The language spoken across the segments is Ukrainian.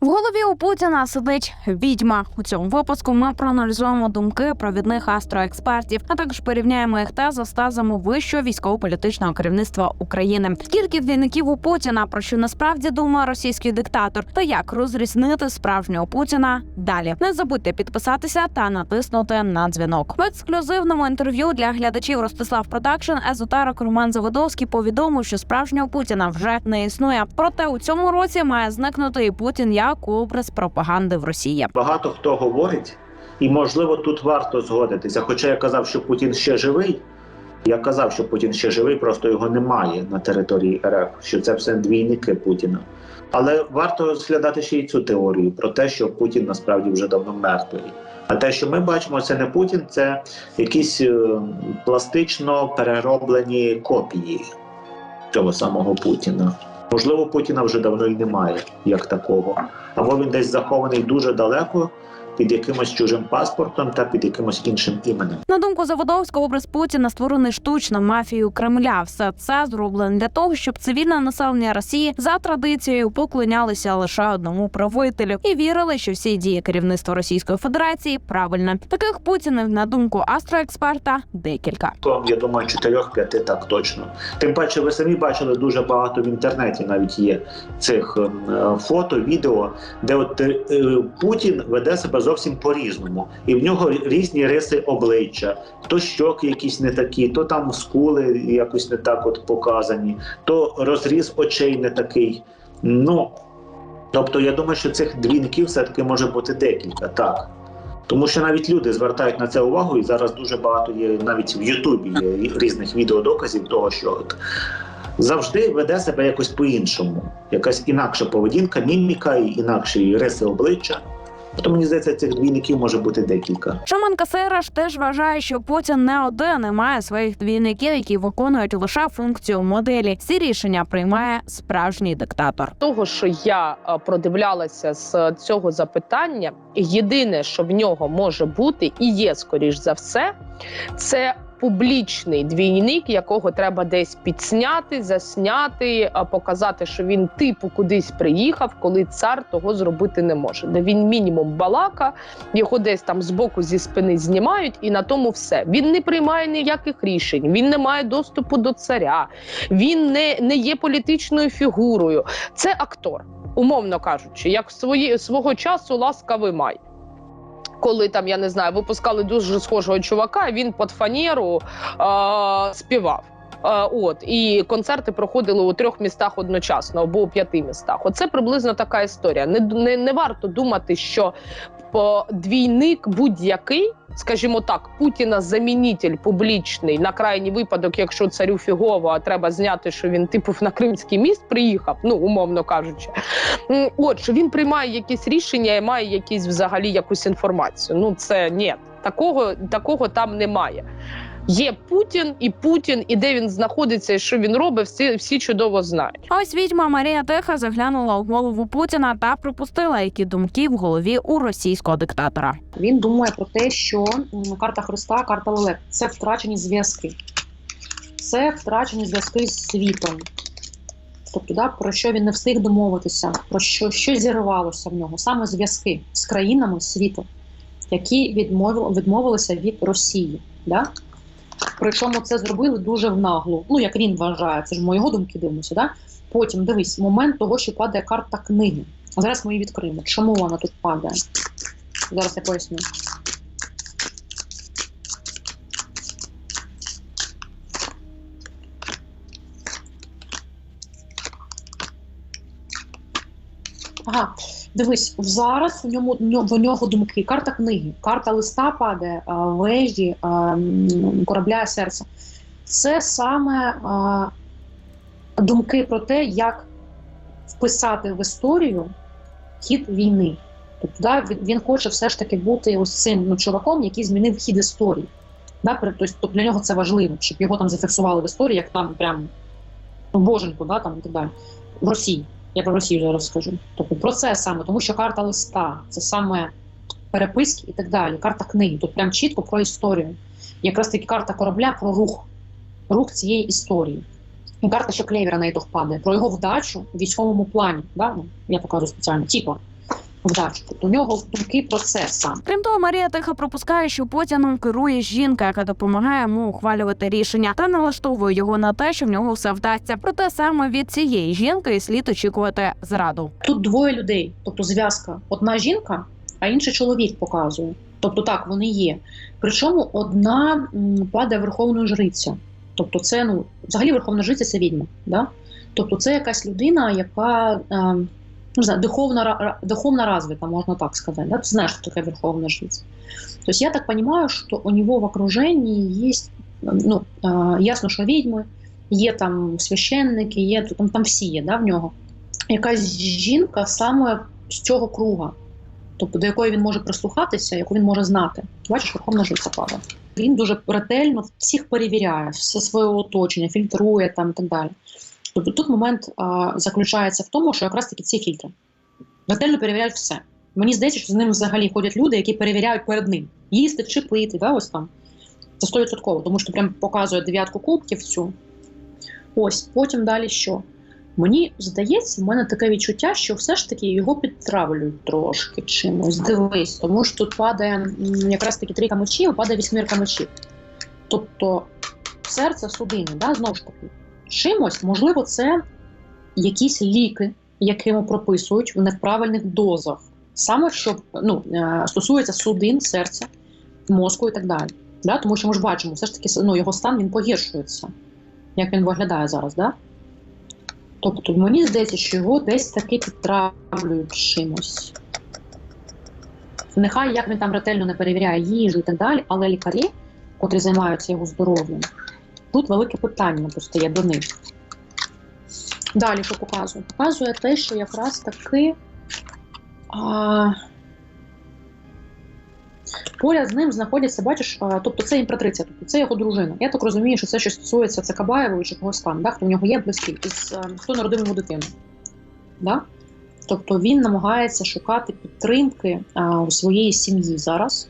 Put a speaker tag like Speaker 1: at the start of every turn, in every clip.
Speaker 1: В голові у Путіна сидить відьма. У цьому випуску ми проаналізуємо думки провідних астроекспертів, а також порівняємо їх тези з тезами вищого військово-політичного керівництва України. Скільки двійників у Путіна, про що насправді думає російський диктатор, та як розрізнити справжнього Путіна далі. Не забудьте підписатися та натиснути на дзвінок. В ексклюзивному інтерв'ю для глядачів Ростислав Продакшн езотерик Роман Заводовський повідомив, що справжнього Путіна вже не існує. Проте у цьому році має зникнути і Путін як образ пропаганди в Росії.
Speaker 2: Багато хто говорить, і можливо тут варто згодитися. Хоча я казав, що Путін ще живий. Я казав, що Путін ще живий, просто його немає на території РФ, що це все двійники Путіна. Але варто розглядати ще й цю теорію про те, що Путін насправді вже давно мертвий. А те, що ми бачимо, це не Путін, це якісь е, пластично перероблені копії цього самого Путіна. Можливо, Путіна вже давно й немає як такого, або він десь захований дуже далеко під якимось чужим паспортом та під якимось іншим іменем.
Speaker 1: Думку Заводовського, образ Путіна створений штучно мафією Кремля. Все це зроблено для того, щоб цивільне населення Росії за традицією поклонялися лише одному правителю і вірили, що всі дії керівництва Російської Федерації правильно. Таких путінів, на думку астроексперта, декілька.
Speaker 2: Я думаю, чотирьох-п'яти так точно. Тим паче, ви самі бачили дуже багато в інтернеті. Навіть є цих ем, е, фото, відео, де от е, е, Путін веде себе зовсім по-різному, і в нього різні риси обличчя. То щоки якісь не такі, то там скули якось не так от показані, то розріз очей не такий. Ну тобто, я думаю, що цих двійників все-таки може бути декілька, так. Тому що навіть люди звертають на це увагу, і зараз дуже багато є навіть в Ютубі є різних відеодоказів того, що от завжди веде себе якось по-іншому. Якась інакша поведінка, міміка інакші риси обличчя. Тому мені здається, цих двійників може бути декілька.
Speaker 1: Шаман Касераш теж вважає, що Путін не один і має своїх двійників, які виконують лише функцію моделі. Ці рішення приймає справжній диктатор.
Speaker 3: того, що я е, продивлялася з цього запитання, єдине, що в нього може бути, і є скоріш за все, це публічний двійник, якого треба десь підсняти, засняти, показати, що він типу кудись приїхав, коли цар того зробити не може. Де він мінімум балака, його десь там збоку зі спини знімають, і на тому все. Він не приймає ніяких рішень, він не має доступу до царя, він не, не є політичною фігурою. Це актор, умовно кажучи, як свої свого часу ласкавий май. Коли там я не знаю, випускали дуже схожого чувака, він під фанеру е- співав. Е, От і концерти проходили у трьох містах одночасно або у п'яти містах. Оце приблизно така історія. Не, не, не варто думати, що двійник будь-який, скажімо так, Путіна замінитель публічний на крайній випадок, якщо царю фігово, а треба зняти, що він типу на Кримський міст приїхав, ну умовно кажучи. От що він приймає якісь рішення і має якісь взагалі якусь інформацію. Ну це ні, такого, такого там немає. Є Путін і Путін, і де він знаходиться, і що він робить, всі, всі чудово знають.
Speaker 1: А Ось відьма Марія Теха заглянула у голову Путіна та припустила, які думки в голові у російського диктатора.
Speaker 4: Він думає про те, що карта Христа, карта Лелек це втрачені зв'язки, це втрачені зв'язки з світом. Тобто, да, про що він не встиг домовитися, про що, що зірвалося в нього, саме зв'язки з країнами світу, які відмовили, відмовилися від Росії. Да? Причому це зробили дуже в наглу. Ну, як він вважає, це ж мої його думки дивимося. Да? Потім дивись, момент того, що падає карта книги. Зараз ми її відкриємо. Чому вона тут падає? Зараз я поясню. Ага, дивись, зараз в ньому в нього думки. Карта книги, карта листа падає, вежі, а, м, корабля серця. Це саме думки про те, як вписати в історію хід війни. Тобто, да, він, хоче все ж таки бути ось цим ну, чуваком, який змінив хід історії. Да, тобто для нього це важливо, щоб його там зафіксували в історії, як там прям боженьку, да, там, і так далі. В Росії. Я про Росію зараз скажу. Тобто про це саме, тому що карта листа це саме переписки і так далі. Карта книги. Тут прям чітко про історію. Якраз таки карта корабля про рух, рух цієї історії. І карта, що клевера на ітог падає, про його вдачу в військовому плані. Да? Ну, я покажу спеціально. Типа, Тобто у нього думки про це сам.
Speaker 1: Крім того, Марія тихо пропускає, що Путіном керує жінка, яка допомагає йому ухвалювати рішення та налаштовує його на те, що в нього все вдасться. Проте саме від цієї жінки і слід очікувати зраду.
Speaker 4: Тут двоє людей, тобто зв'язка. Одна жінка, а інший чоловік показує. Тобто так, вони є. Причому одна падає верховною жриця. Тобто, це ну взагалі верховна жриця це відьма. Да? Тобто, це якась людина, яка е, ну, не знаю, духовно, духовно развита, можна так сказати. Да? Ти знаєш, що таке верховна жриця. Тобто я так понимаю, что у него в окружении есть, ну, е, ясно, що відьми, є там священники, є там, там всі є да, в нього. Якась жінка саме з цього круга, тобто до якої він може прислухатися, яку він може знати. Бачиш, верховна жриця падає. Він дуже ретельно всіх перевіряє, все своє оточення, фільтрує там і так далі. Тобто тут момент а, заключається в тому, що якраз таки ці фільтри ретельно перевіряють все. Мені здається, що з ним взагалі ходять люди, які перевіряють перед ним їсти чи пити, да, ось там. Це стовідсотково, тому що прям показує дев'ятку кубків цю. Ось, потім далі що? Мені здається, в мене таке відчуття, що все ж таки його підтравлюють трошки чимось. Дивись, тому що тут падає якраз таки трійка мечів, падає вісьмірка мечів. Тобто серце судини, да, знову ж таки, чимось, можливо, це якісь ліки, йому прописують в неправильних дозах. Саме що ну, е, стосується судин, серця, мозку і так далі. Да? Тому що ми ж бачимо, все ж таки ну, його стан він погіршується, як він виглядає зараз. Да? Тобто мені здається, що його десь таки підтравлюють чимось. Нехай як він там ретельно не перевіряє їжу і так далі, але лікарі, котрі займаються його здоров'ям, тут велике питання постає до них. Далі, що показує? Показує те, що якраз таки а, поряд з ним знаходяться, бачиш, а, тобто це імператриця, тобто це його дружина. Я так розумію, що це що стосується це Кабаєвої чи когось там, да, хто в нього є близький, із, а, хто народив йому дитину. Да? Тобто він намагається шукати підтримки а, у своєї сім'ї зараз.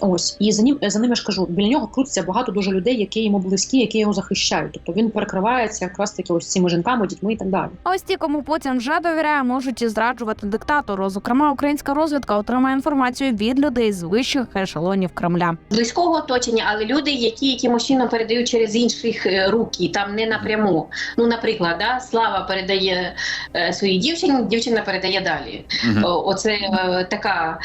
Speaker 4: Ось, і за ним за ним я ж кажу, біля нього крутиться багато дуже людей, які йому близькі, які його захищають. Тобто він перекривається якраз таки ось цими жінками, дітьми і так далі.
Speaker 1: А ось ті, кому Путін вже довіряє, можуть і зраджувати диктатору. Зокрема, українська розвідка отримає інформацію від людей з вищих ешелонів Кремля.
Speaker 5: близького оточення, але люди, які якимось чином передають через інших е, руки, там не напряму. Ну, наприклад, да, Слава передає е, своїй дівчині, дівчина передає далі. О, Оце е, така.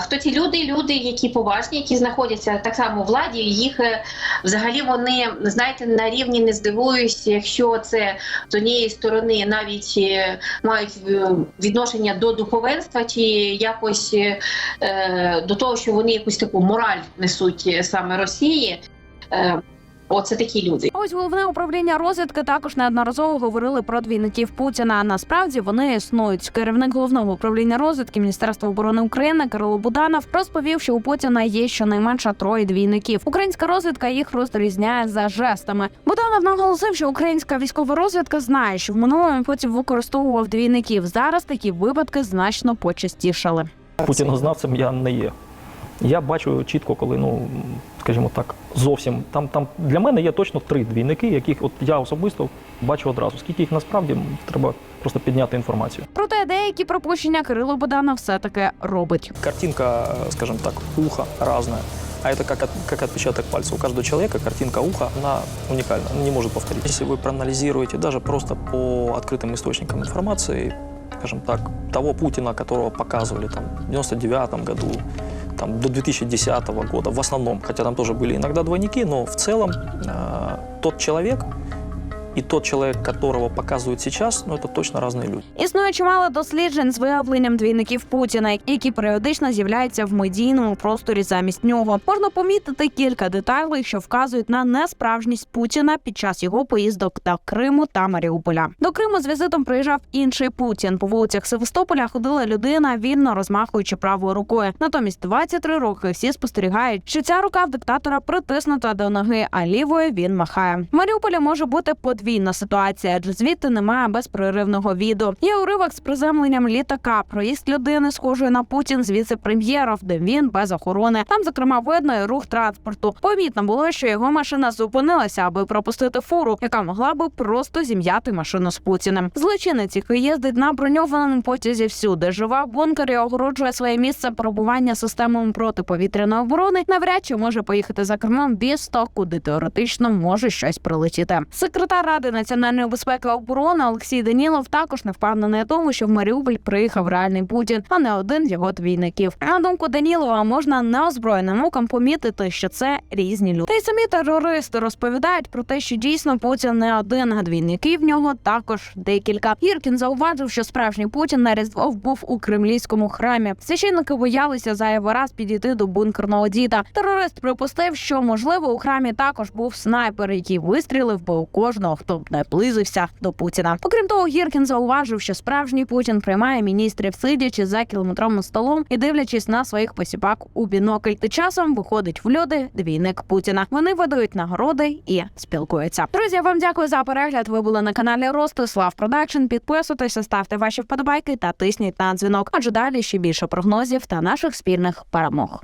Speaker 5: Хто ці люди? Люди, які поважні, які знаходяться так само у владі. Їх е, взагалі вони знаєте на рівні не здивуюсь, якщо це з однієї сторони навіть е, мають е, відношення до духовенства, чи якось е, до того, що вони якусь таку мораль несуть саме Росії. Е, Оце такі люди.
Speaker 1: Ось головне управління розвідки також неодноразово говорили про двійників Путіна. Насправді вони існують. Керівник головного управління розвідки Міністерства оборони України Кирило Буданов розповів, що у Путіна є щонайменше троє двійників. Українська розвідка їх розрізняє за жестами. Буданов наголосив, що українська військова розвідка знає, що в минулому Путін використовував двійників. Зараз такі випадки значно почастішали.
Speaker 6: Путінознавцем я не є. Я бачу чітко, коли, ну скажімо так, зовсім там, там для мене є точно три двійники, яких от я особисто бачу одразу. Скільки їх насправді треба просто підняти інформацію.
Speaker 1: Проте деякі пропущення Кирило Буданов все таки робить.
Speaker 6: Картинка, скажем так, уха разная. А это как, от- как отпечаток пальца. У каждого человека картинка уха, она уникальна, она не может повторить. Если вы проанализируете даже просто по открытым источникам информации, скажем так, того Путина, которого показывали там, в 99 году, там, до 2010 года, в основном, хотя там тоже были иногда двойники, но в целом э, тот человек и тот человек, которого показывают сейчас, ну, это точно разные люди.
Speaker 1: Існує чимало досліджень з виявленням двійників Путіна, які періодично з'являються в медійному просторі замість нього. Можна помітити кілька деталей, що вказують на несправжність Путіна під час його поїздок до Криму та Маріуполя. До Криму з візитом приїжджав інший Путін. По вулицях Севастополя ходила людина, вільно розмахуючи правою рукою. Натомість 23 роки всі спостерігають, що ця рука в диктатора притиснута до ноги, а лівою він махає. В Маріуполі може бути подвійний подвійна ситуація, адже звідти немає безперервного відео. Є уривок з приземленням літака, проїзд людини, схожої на Путін з віце-прем'єром, де він без охорони. Там, зокрема, видно і рух транспорту. Помітно було, що його машина зупинилася, аби пропустити фуру, яка могла би просто зім'яти машину з Путіним. Злочинець, який їздить на броньованому потязі всюди, живе в бункері, огороджує своє місце перебування системами протиповітряної оборони, навряд чи може поїхати за кермом без того, куди теоретично може щось прилетіти. Секретар ради національної безпеки і оборони Олексій Данілов також не впевнений тому, що в Маріуполь приїхав реальний Путін, а не один з його двійників. На думку Данілова, можна неозброєним оком помітити, що це різні люди. Та й самі терористи розповідають про те, що дійсно Путін не один, а двійників в нього також декілька. Гіркін зауважив, що справжній Путін на різдво був у кремлівському храмі. Священники боялися зайвий раз підійти до бункерного діда. Терорист припустив, що можливо у храмі також був снайпер, який вистрілив би у кожного, хто наблизився до Путіна. Окрім того, Гіркін зауважив, що справжній Путін приймає міністрів, сидячи за кілометровим столом і дивлячись на своїх посіпак у бінокль. Тим часом виходить в люди двійник Путіна. Вони видають нагороди і спілкуються. Друзі, вам дякую за перегляд. Ви були на каналі Ростислав Продакшн. Підписуйтеся, ставте ваші вподобайки та тисніть на дзвінок. Адже далі ще більше прогнозів та наших спільних перемог.